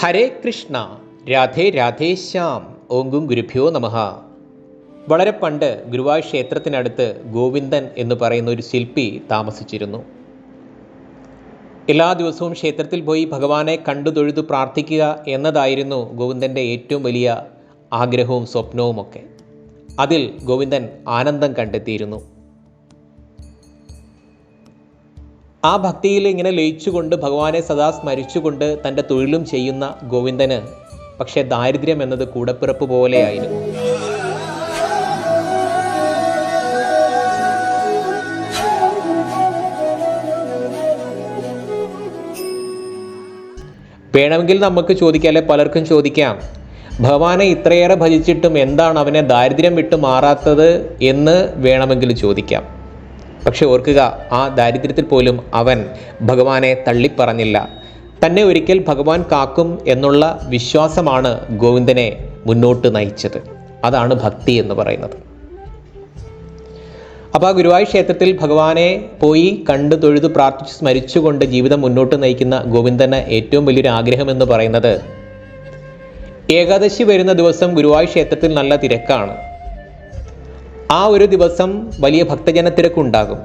ഹരേ കൃഷ്ണ രാധേ രാധേ ശ്യാം ഓങ്കും ഗുരുഭ്യോ നമഹ വളരെ പണ്ട് ഗുരുവായൂർ ക്ഷേത്രത്തിനടുത്ത് ഗോവിന്ദൻ എന്ന് പറയുന്ന ഒരു ശില്പി താമസിച്ചിരുന്നു. എല്ലാ ദിവസവും ക്ഷേത്രത്തിൽ പോയി ഭഗവാനെ കണ്ടു തൊഴുതു പ്രാർത്ഥിക്കുക എന്നതായിരുന്നു ഗോവിന്ദന്റെ ഏറ്റവും വലിയ ആഗ്രഹവും സ്വപ്നവുമൊക്കെ. അതിൽ ഗോവിന്ദൻ ആനന്ദം കണ്ടെത്തിയിരുന്നു. ആ ഭക്തിയിൽ ഇങ്ങനെ ലയിച്ചുകൊണ്ട് ഭഗവാനെ സദാ സ്മരിച്ചുകൊണ്ട് തന്റെ തൊഴിലും ചെയ്യുന്ന ഗോവിന്ദന് പക്ഷേ ദാരിദ്ര്യം എന്നത് കൂടപ്പിറപ്പ് പോലെയായിരുന്നു. വേണമെങ്കിൽ നമുക്ക് ചോദിക്കാം അല്ലെ പലർക്കും ചോദിക്കാം ഭഗവാനെ ഇത്രയേറെ ഭജിച്ചിട്ടും എന്താണ് അവനെ ദാരിദ്ര്യം വിട്ടു മാറാത്തത് എന്ന് വേണമെങ്കിൽ ചോദിക്കാം. പക്ഷെ ഓർക്കുക ആ ദാരിദ്ര്യത്തിൽ പോലും അവൻ ഭഗവാനെ തള്ളിപ്പറഞ്ഞില്ല. തന്നെ ഒരിക്കൽ ഭഗവാൻ കാക്കും എന്നുള്ള വിശ്വാസമാണ് ഗോവിന്ദനെ മുന്നോട്ട് നയിച്ചത്. അതാണ് ഭക്തി എന്ന് പറയുന്നത്. അപ്പോൾ ആ ഗുരുവായൂർ ക്ഷേത്രത്തിൽ ഭഗവാനെ പോയി കണ്ടു തൊഴുത് പ്രാർത്ഥിച്ച് സ്മരിച്ചുകൊണ്ട് ജീവിതം മുന്നോട്ട് നയിക്കുന്ന ഗോവിന്ദന് ഏറ്റവും വലിയൊരു ആഗ്രഹം എന്ന് പറയുന്നത് ഏകാദശി വരുന്ന ദിവസം ഗുരുവായൂർ ക്ഷേത്രത്തിൽ നല്ല തിരക്കാണ്. ആ ഒരു ദിവസം വലിയ ഭക്തജനത്തിരക്കുണ്ടാകും.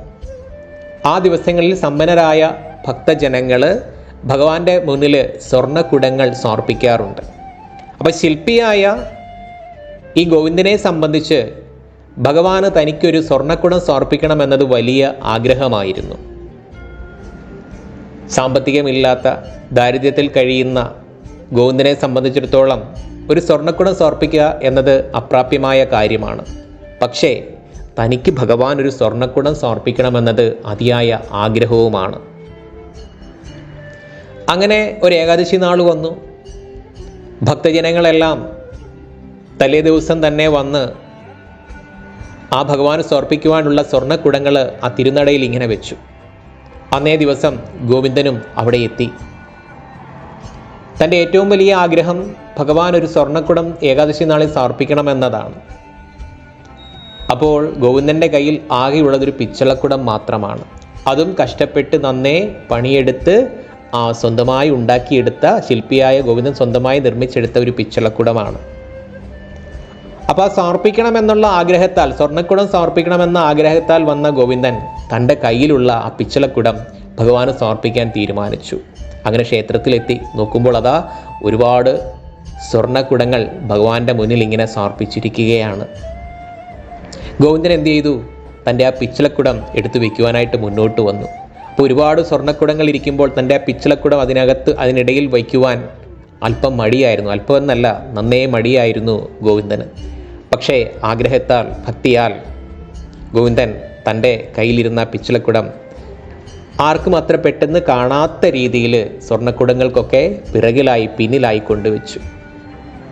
ആ ദിവസങ്ങളിൽ സമ്പന്നരായ ഭക്തജനങ്ങൾ ഭഗവാന്റെ മുന്നിൽ സ്വർണക്കുടങ്ങൾ സമർപ്പിക്കാറുണ്ട്. അപ്പോൾ ശില്പിയായ ഈ ഗോവിന്ദനെ സംബന്ധിച്ച് ഭഗവാന് തനിക്കൊരു സ്വർണക്കുടം സമർപ്പിക്കണമെന്നത് വലിയ ആഗ്രഹമായിരുന്നു. സാമ്പത്തികമില്ലാത്ത ദാരിദ്ര്യത്തിൽ കഴിയുന്ന ഗോവിന്ദനെ സംബന്ധിച്ചിടത്തോളം ഒരു സ്വർണക്കുടം സമർപ്പിക്കുക എന്നത് അപ്രാപ്യമായ കാര്യമാണ്. പക്ഷേ തനിക്ക് ഭഗവാൻ ഒരു സ്വർണക്കുടം സമർപ്പിക്കണമെന്നത് അതിയായ ആഗ്രഹവുമാണ്. അങ്ങനെ ഒരു ഏകാദശി നാൾ വന്നു. ഭക്തജനങ്ങളെല്ലാം തലേ ദിവസം തന്നെ വന്ന് ആ ഭഗവാന് സമർപ്പിക്കുവാനുള്ള സ്വർണക്കുടങ്ങൾ ആ തിരുനടയിൽ ഇങ്ങനെ വെച്ചു. അന്നേ ദിവസം ഗോവിന്ദനും അവിടെ എത്തി. തന്റെ ഏറ്റവും വലിയ ആഗ്രഹം ഭഗവാൻ ഒരു സ്വർണക്കുടം ഏകാദശി നാളിൽ സമർപ്പിക്കണമെന്നതാണ്. അപ്പോൾ ഗോവിന്ദന്റെ കയ്യിൽ ആകെയുള്ളതൊരു പിച്ചളക്കുടം മാത്രമാണ്. അതും കഷ്ടപ്പെട്ട് നന്നേ പണിയെടുത്ത് സ്വന്തമായി ഉണ്ടാക്കിയെടുത്ത ശില്പിയായ ഗോവിന്ദൻ സ്വന്തമായി നിർമ്മിച്ചെടുത്ത ഒരു പിച്ചളക്കുടമാണ്. അപ്പോൾ സമർപ്പിക്കണമെന്നുള്ള ആഗ്രഹത്താൽ സ്വർണക്കുടം സമർപ്പിക്കണമെന്ന ആഗ്രഹത്താൽ വന്ന ഗോവിന്ദൻ തന്റെ കയ്യിലുള്ള ആ പിച്ചളക്കുടം ഭഗവാന് സമർപ്പിക്കാൻ തീരുമാനിച്ചു. അങ്ങനെ ക്ഷേത്രത്തിലെത്തി. നോക്കുമ്പോൾ അതാ ഒരുപാട് സ്വർണക്കുടങ്ങൾ ഭഗവാന്റെ മുന്നിൽ ഇങ്ങനെ സമർപ്പിച്ചിരിക്കുകയാണ്. ഗോവിന്ദൻ എന്ത് ചെയ്തു? തന്റെ ആ പിച്ചളക്കുടം എടുത്തു വയ്ക്കുവാനായിട്ട് മുന്നോട്ട് വന്നു. അപ്പോൾ ഒരുപാട് സ്വർണക്കുടങ്ങൾ ഇരിക്കുമ്പോൾ തന്റെ ആ പിച്ചളക്കുടം അതിനകത്ത് അതിനിടയിൽ വയ്ക്കുവാൻ അല്പം മടിയായിരുന്നു. അല്പം എന്നല്ല നന്നേ മടിയായിരുന്നു ഗോവിന്ദന്. പക്ഷേ ആഗ്രഹത്താൽ ഭക്തിയാൽ ഗോവിന്ദൻ തന്റെ കയ്യിലിരുന്ന പിച്ചളക്കുടം ആർക്കും അത്ര പെട്ടെന്ന് കാണാത്ത രീതിയിൽ സ്വർണക്കുടങ്ങൾക്കൊക്കെ പിറകിലായി പിന്നിലായി കൊണ്ടുവച്ചു.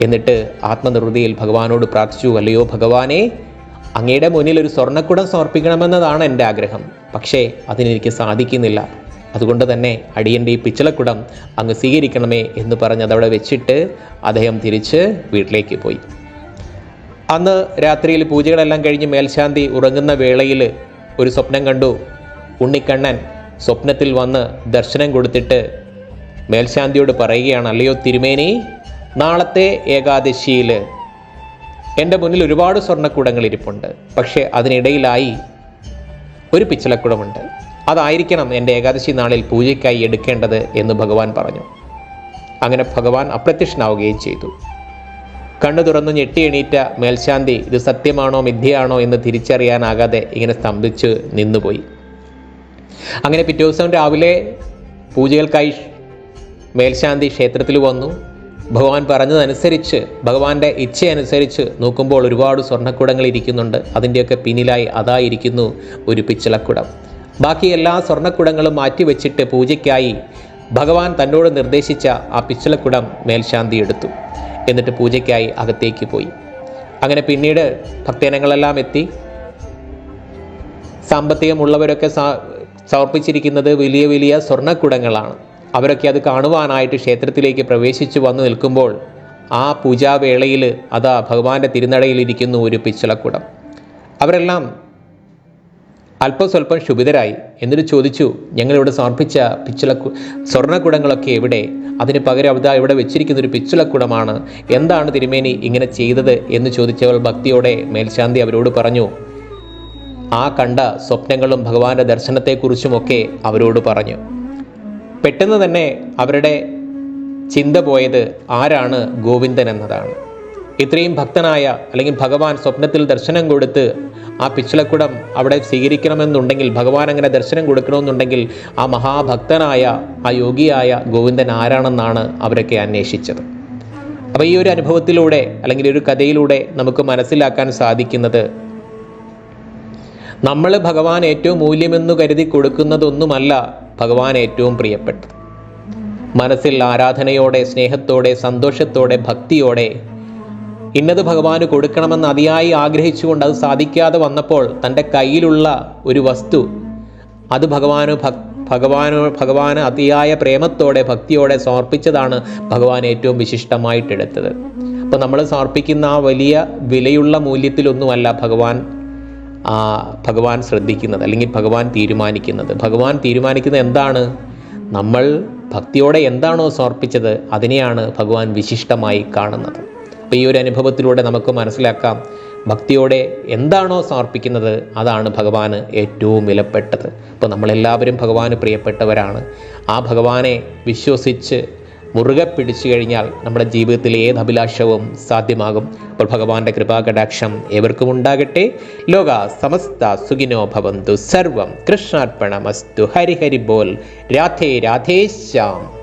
എന്നിട്ട് ആത്മനിർവൃതിയിൽ ഭഗവാനോട് പ്രാർത്ഥിച്ചു അല്ലയോ ഭഗവാനെ അങ്ങയുടെ മുന്നിൽ ഒരു സ്വർണക്കുടം സമർപ്പിക്കണമെന്നതാണ് എന്റെ ആഗ്രഹം. പക്ഷേ അതിനെനിക്ക് സാധിക്കുന്നില്ല. അതുകൊണ്ട് തന്നെ അടിയന്റെ ഈ പിച്ചളക്കുടം അങ്ങ് സ്വീകരിക്കണമേ എന്ന് പറഞ്ഞ് അതവിടെ വെച്ചിട്ട് അദ്ദേഹം തിരിച്ച് വീട്ടിലേക്ക് പോയി. അന്ന് രാത്രിയിൽ പൂജകളെല്ലാം കഴിഞ്ഞ് മേൽശാന്തി ഉറങ്ങുന്ന വേളയിൽ ഒരു സ്വപ്നം കണ്ടു. ഉണ്ണിക്കണ്ണൻ സ്വപ്നത്തിൽ വന്ന് ദർശനം കൊടുത്തിട്ട് മേൽശാന്തിയോട് പറയുകയാണ് അല്ലയോ തിരുമേനി നാളത്തെ ഏകാദശിയിൽ എന്റെ മുന്നിൽ ഒരുപാട് സ്വർണക്കൂടങ്ങൾ ഇരിപ്പുണ്ട്. പക്ഷേ അതിനിടയിലായി ഒരു പിച്ചളക്കുടമുണ്ട്. അതായിരിക്കണം എന്റെ ഏകാദശി നാളിൽ പൂജയ്ക്കായി എടുക്കേണ്ടത് എന്ന് ഭഗവാൻ പറഞ്ഞു. അങ്ങനെ ഭഗവാൻ അപ്രത്യക്ഷനാവുകയും ചെയ്തു. കണ്ണു തുറന്നു ഞെട്ടി എണീറ്റ മേൽശാന്തി ഇത് സത്യമാണോ മിഥ്യയാണോ എന്ന് തിരിച്ചറിയാനാകാതെ ഇങ്ങനെ സ്തംഭിച്ച് നിന്നുപോയി. അങ്ങനെ പിറ്റേ ദിവസം രാവിലെ പൂജകൾക്കായി മേൽശാന്തി ക്ഷേത്രത്തിൽ വന്നു. ഭഗവാൻ പറഞ്ഞതനുസരിച്ച് ഭഗവാന്റെ ഇച്ഛയനുസരിച്ച് നോക്കുമ്പോൾ ഒരുപാട് സ്വർണക്കുടങ്ങൾ ഇരിക്കുന്നുണ്ട്. അതിന്റെയൊക്കെ പിന്നിലായി അതായിരിക്കുന്നു ഒരു പിച്ചളക്കുടം. ബാക്കി എല്ലാ സ്വർണക്കുടങ്ങളും മാറ്റിവെച്ചിട്ട് പൂജയ്ക്കായി ഭഗവാൻ തന്നോട് നിർദ്ദേശിച്ച ആ പിച്ചളക്കുടം മേൽശാന്തി എടുത്തു എന്നിട്ട് പൂജയ്ക്കായി അകത്തേക്ക് പോയി. അങ്ങനെ പിന്നീട് ഭക്തജനങ്ങളെല്ലാം എത്തി. സാമ്പത്തികമുള്ളവരൊക്കെ സമർപ്പിച്ചിരിക്കുന്നത് വലിയ വലിയ സ്വർണക്കുടങ്ങളാണ്. അവരൊക്കെ അത് കാണുവാനായിട്ട് ക്ഷേത്രത്തിലേക്ക് പ്രവേശിച്ചു വന്നു നിൽക്കുമ്പോൾ ആ പൂജാവേളയിൽ അതാ ഭഗവാന്റെ തിരുനടയിലിരിക്കുന്നു ഒരു പിച്ചളക്കുടം. അവരെല്ലാം അല്പം സ്വല്പം ക്ഷുഭിതരായി. എന്നിട്ട് ചോദിച്ചു ഞങ്ങളിവിടെ സമർപ്പിച്ച പിച്ചളക്കു സ്വർണക്കുടങ്ങളൊക്കെ എവിടെ? അതിന് പകരം അവിടെ ഇവിടെ വെച്ചിരിക്കുന്ന ഒരു പിച്ചളക്കുടമാണ്. എന്താണ് തിരുമേനി ഇങ്ങനെ ചെയ്തത്? എന്ന് ചോദിച്ചവൾ ഭക്തിയോടെ മേൽശാന്തി അവരോട് പറഞ്ഞു ആ കണ്ട സ്വപ്നങ്ങളും ഭഗവാന്റെ ദർശനത്തെക്കുറിച്ചുമൊക്കെ അവരോട് പറഞ്ഞു. പെട്ടെന്ന് തന്നെ അവരുടെ ചിന്ത പോയത് ആരാണ് ഗോവിന്ദൻ എന്നതാണ്. ഇത്രയും ഭക്തനായ അല്ലെങ്കിൽ ഭഗവാൻ സ്വപ്നത്തിൽ ദർശനം കൊടുത്ത് ആ പിച്ചളക്കുടം അവിടെ സ്വീകരിക്കണമെന്നുണ്ടെങ്കിൽ ഭഗവാൻ അങ്ങനെ ദർശനം കൊടുക്കണമെന്നുണ്ടെങ്കിൽ ആ മഹാഭക്തനായ ആ യോഗിയായ ഗോവിന്ദൻ ആരാണെന്നാണ് അവരൊക്കെ അന്വേഷിച്ചത്. അപ്പോൾ ഈ ഒരു അനുഭവത്തിലൂടെ അല്ലെങ്കിൽ ഒരു കഥയിലൂടെ നമുക്ക് മനസ്സിലാക്കാൻ സാധിക്കുന്നത് നമ്മൾ ഭഗവാൻ ഏറ്റവും മൂല്യമെന്ന് കരുതി കൊടുക്കുന്നതൊന്നുമല്ല ഭഗവാൻ ഏറ്റവും പ്രിയപ്പെട്ടത്. മനസ്സിൽ ആരാധനയോടെ സ്നേഹത്തോടെ സന്തോഷത്തോടെ ഭക്തിയോടെ ഇന്നത് ഭഗവാന് കൊടുക്കണമെന്ന് അതിയായി ആഗ്രഹിച്ചുകൊണ്ട് അത് സാധിക്കാതെ വന്നപ്പോൾ തന്റെ കയ്യിലുള്ള ഒരു വസ്തു അത് ഭഗവാന് ഭക് ഭഗവാനോ ഭഗവാന് അതിയായ പ്രേമത്തോടെ ഭക്തിയോടെ സമർപ്പിച്ചതാണ് ഭഗവാൻ ഏറ്റവും വിശിഷ്ടമായിട്ടെടുത്തത്. അപ്പോൾ നമ്മൾ സമർപ്പിക്കുന്ന ആ വലിയ വിലയുള്ള മൂല്യത്തിലൊന്നുമല്ല ഭഗവാൻ ഭഗവാൻ ശ്രദ്ധിക്കുന്നത് അല്ലെങ്കിൽ ഭഗവാൻ തീരുമാനിക്കുന്നത്. ഭഗവാൻ തീരുമാനിക്കുന്നത് എന്താണ്? നമ്മൾ ഭക്തിയോടെ എന്താണോ സമർപ്പിച്ചത് അതിനെയാണ് ഭഗവാൻ വിശിഷ്ടമായി കാണുന്നത്. അപ്പോൾ ഈ ഒരു അനുഭവത്തിലൂടെ നമുക്ക് മനസ്സിലാക്കാം ഭക്തിയോടെ എന്താണോ സമർപ്പിക്കുന്നത് അതാണ് ഭഗവാന് ഏറ്റവും വിലപ്പെട്ടത്. അപ്പോൾ നമ്മളെല്ലാവരും ഭഗവാന് പ്രിയപ്പെട്ടവരാണ്. ആ ഭഗവാനെ വിശ്വസിച്ച് മുറുകെ പിടിച്ചു കഴിഞ്ഞാൽ നമ്മുടെ ജീവിതത്തിലെ ഏത് അഭിലാഷവും സാധ്യമാകും. അപ്പോൾ ഭഗവാന്റെ കൃപാകടാക്ഷം ഏവർക്കും ഉണ്ടാകട്ടെ ലോക സമസ്ത സുഖിനോ ഭവന്തു. സർവം കൃഷ്ണാർപ്പണമസ്തു. ഹരിഹരി ഹരി ബോൽ. രാധേ രാധേശ്യാം